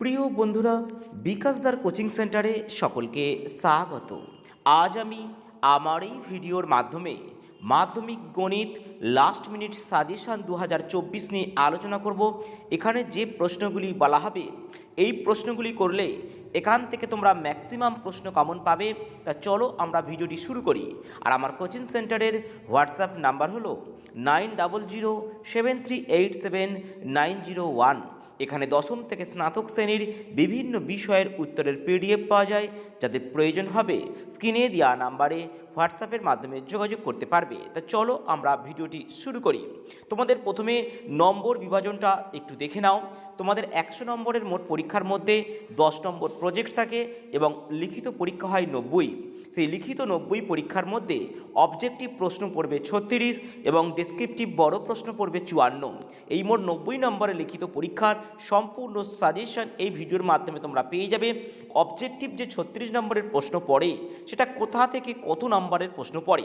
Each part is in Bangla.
প্রিয় বন্ধুরা বিকাশদার কোচিং সেন্টারে সকলকে স্বাগত। আজ আমি আমার এই ভিডিওর মাধ্যমে মাধ্যমিক গণিত লাস্ট মিনিট সাজেশান দু হাজার চব্বিশ নিয়ে আলোচনা করব। এখানে যে প্রশ্নগুলি বলা হবে, এই প্রশ্নগুলি করলে এখান থেকে তোমরা ম্যাক্সিমাম প্রশ্ন কমন পাবে। তা চলো আমরা ভিডিওটি শুরু করি। আর আমার কোচিং সেন্টারের হোয়াটসঅ্যাপ নাম্বার হলো nine double zero seven three eight seven nine zero one. এখানে দশম থেকে স্নাতক শ্রেণির বিভিন্ন বিষয়ের উত্তরের পিডিএফ পাওয়া যায়, যাদের প্রয়োজন হবে। স্ক্রিনে দেওয়া নাম্বারে হোয়াটসঅ্যাপের মাধ্যমে যোগাযোগ করতে পারবে। তা চলো আমরা ভিডিওটি শুরু করি। তোমাদের প্রথমে নম্বর বিভাজনটা একটু দেখে নাও। তোমাদের একশো নম্বরের মোট পরীক্ষার মধ্যে দশ নম্বর প্রজেক্ট থাকে এবং লিখিত পরীক্ষা হয় নব্বই। সেই লিখিত নব্বই পরীক্ষার মধ্যে অবজেক্টিভ প্রশ্ন পড়বে ছত্রিশ এবং ডেসক্রিপটিভ বড় প্রশ্ন পড়বে চুয়ান্ন। এই মোট নব্বই নম্বরে লিখিত পরীক্ষার সম্পূর্ণ সাজেশন এই ভিডিওর মাধ্যমে তোমরা পেয়ে যাবে। অবজেক্টিভ যে ছত্রিশ নম্বরের প্রশ্ন পড়ে, সেটা কোথা থেকে কত নম্বরের প্রশ্ন পড়ে?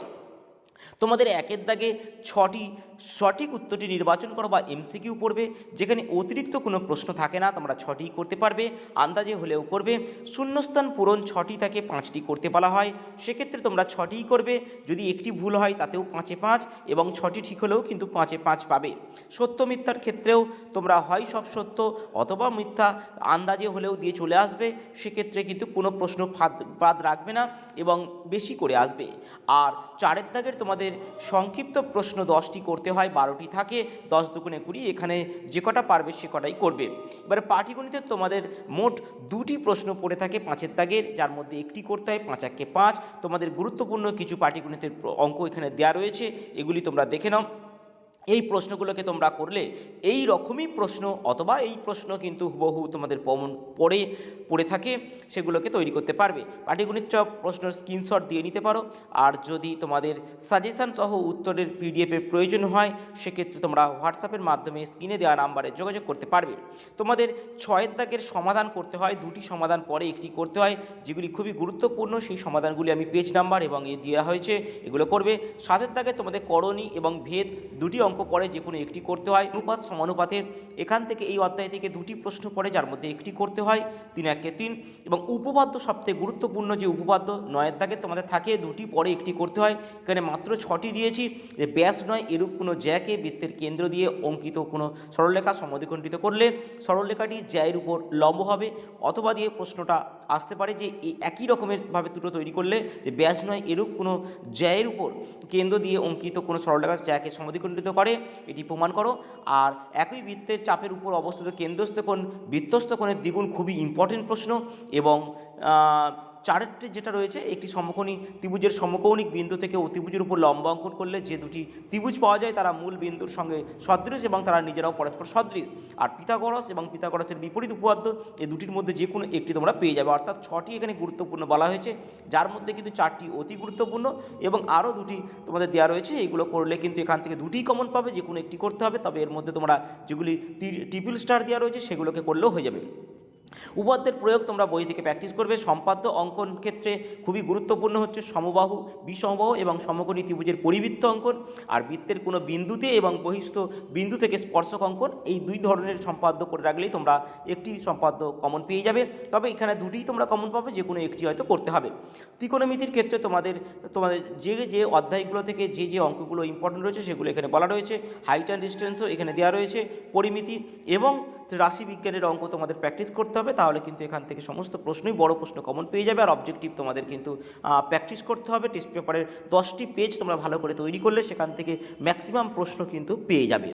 তোমাদের একের দাগে ছটি সঠিক উত্তরটি নির্বাচন করো বা এমসিকিউ পড়বে, যেখানে অতিরিক্ত কোনো প্রশ্ন থাকে না, তোমরা ছটি করতে পারবে, আন্দাজে হলেও করবে। শূন্যস্থান পূরণ ছটি থেকে পাঁচটি করতে বলা হয়, সেক্ষেত্রে তোমরা ছটিই করবে। যদি একটি ভুল হয়, তাতেও পাঁচে পাঁচ এবং ছটি ঠিক হলেও কিন্তু পাঁচে পাঁচ পাবে। সত্য মিথ্যার ক্ষেত্রেও তোমরা হয় সব সত্য অথবা মিথ্যা আন্দাজে হলেও দিয়ে চলে আসবে, সেক্ষেত্রে কিন্তু কোনো প্রশ্ন ফাদ- বাদ রাখবে না এবং বেশি করে আসবে। আর চারের দাগের তোমাদের সংক্ষিপ্ত প্রশ্ন দশটি করতে হয়, বারোটি থাকে, দশ দুগুণে কুড়ি, এখানে যে কটা পারবে সে কটাই করবে। এবারে পাটিগণিতে তোমাদের মোট দুটি প্রশ্ন পড়ে থাকে পাঁচের দাগের যার মধ্যে একটি করতে হয়, পাঁচ এককে পাঁচ। তোমাদের গুরুত্বপূর্ণ কিছু পাটিগণিতের অঙ্ক এখানে দেওয়া রয়েছে, এগুলি তোমরা দেখে নাও। এই প্রশ্নগুলোকে তোমরা করলে এই রকমই প্রশ্ন অথবা এই প্রশ্ন কিন্তু হুবহু তোমাদের পমন পড়ে পড়ে থাকে, সেগুলোকে তৈরি করতে পারবে। পাটিগণিত প্রশ্নের স্ক্রিনশট দিয়ে নিতে পারো। আর যদি তোমাদের সাজেশন সহ উত্তরের পিডিএফের প্রয়োজন হয়, সেক্ষেত্রে তোমরা হোয়াটসঅ্যাপের মাধ্যমে স্ক্রিনে দেওয়া নাম্বারে যোগাযোগ করতে পারবে। তোমাদের ছয়ের দাগের সমাধান করতে হয়, দুটি সমাধান পরে একটি করতে হয়, যেগুলি খুবই গুরুত্বপূর্ণ, সেই সমাধানগুলি আমি পেজ নাম্বার এবং এ দেওয়া হয়েছে, এগুলো করবে। সাতের দাগে তোমাদের করণী এবং ভেদ দুটি অঙ্ক পড়ে, যে কোনো একটি করতে হয়। অনুপাত সমানুপাতের এখান থেকে এই অধ্যায় থেকে দুটি প্রশ্ন পড়ে, যার মধ্যে একটি করতে হয়, তিন, একে তিন। এবং উপপাদ্য সবথেকে গুরুত্বপূর্ণ যে উপপাদ্য নয়ের দাগে তোমাদের থাকে, দুটি পরে একটি করতে হয়। এখানে মাত্র ছটি দিয়েছি। যে ব্যাস নয়, এরূপ কোনো জ্যাকে বৃত্তের কেন্দ্র দিয়ে অঙ্কিত কোনো সরলরেখা সমদ্বিখণ্ডিত করলে সরলরেখাটি জ্যায়ের উপর লম্ব হবে, অথবা দিয়ে প্রশ্নটা আসতে পারে যে এই একই রকমের ভাবে দুটো তৈরি করলে, যে ব্যাস নয়, এরূপ কোনো জ্যায়ের উপর কেন্দ্র দিয়ে অঙ্কিত কোনো সরলরেখা জ্যাকে সমদ্বিখণ্ডিত করে। এটি প্রমাণ করো। আর একই বৃত্তের চাপের উপর অবস্থিত কেন্দ্রস্থ কোণ বৃত্তস্থ কোণের দ্বিগুণ খুবই ইম্পর্টেন্ট প্রশ্ন এবং চারেরটি যেটা রয়েছে, একটি সমকোণী ত্রিভুজের সমকৌণিক বিন্দু থেকে অতিভুজের উপর লম্বা অঙ্কন করলে যে দুটি ত্রিভুজ পাওয়া যায় তারা মূল বিন্দুর সঙ্গে সদৃশ এবং তারা নিজেরাও পরস্পর সদৃশ। আর পিথাগরস এবং পিথাগরসের বিপরীত উপপাদ্য এই দুটির মধ্যে যে কোনো একটি তোমরা পেয়ে যাবে। অর্থাৎ ছটি এখানে গুরুত্বপূর্ণ বলা হয়েছে, যার মধ্যে কিন্তু চারটি অতি গুরুত্বপূর্ণ এবং আরও দুটি তোমাদের দেওয়া রয়েছে। এইগুলো করলে কিন্তু এখান থেকে দুটিই কমন পাবে যে কোনো একটি করতে হবে। তবে এর মধ্যে তোমরা যেগুলি ট্রিপল স্টার দেওয়া রয়েছে, সেগুলোকে করলেও হয়ে যাবে। উপাদ্যের প্রয়োগ তোমরা বই থেকে প্র্যাকটিস করবে। সম্পাদ্য অঙ্কন ক্ষেত্রে খুবই গুরুত্বপূর্ণ হচ্ছে সমবাহু বিষমবাহু এবং সমকোণী ত্রিভুজের পরিবৃত্ত অঙ্কন আর বৃত্তের কোনো বিন্দুতে এবং বহিস্থ বিন্দু থেকে স্পর্শক অঙ্কন, এই দুই ধরনের সম্পাদ্য করে রাখলেই তোমরা একটি সম্পাদ্য কমন পেয়ে যাবে। তবে এখানে দুটিই তোমরা কমন পাবে, যে কোনো একটি হয়তো করতে হবে। ত্রিকোণমিতির ক্ষেত্রে তোমাদের তোমাদের যে যে অধ্যায়গুলো থেকে যে যে অঙ্কগুলো ইম্পর্টেন্ট রয়েছে সেগুলো এখানে বলা রয়েছে। হাইট অ্যান্ড ডিস্টেন্সও এখানে দেওয়া রয়েছে। পরিমিতি এবং রাশিবিজ্ঞানের অঙ্ক তোমাদের প্র্যাকটিস করতে হবে, তাহলে কিন্তু এখান থেকে সমস্ত প্রশ্নই বড় প্রশ্ন কমন পেয়ে যাবে। আর অবজেক্টিভ তোমাদের কিন্তু প্র্যাকটিস করতে হবে। টেস্ট পেপারের দশটি পেজ তোমরা ভালো করে তৈরি করলে সেখান থেকে ম্যাক্সিমাম প্রশ্ন কিন্তু পেয়ে যাবে।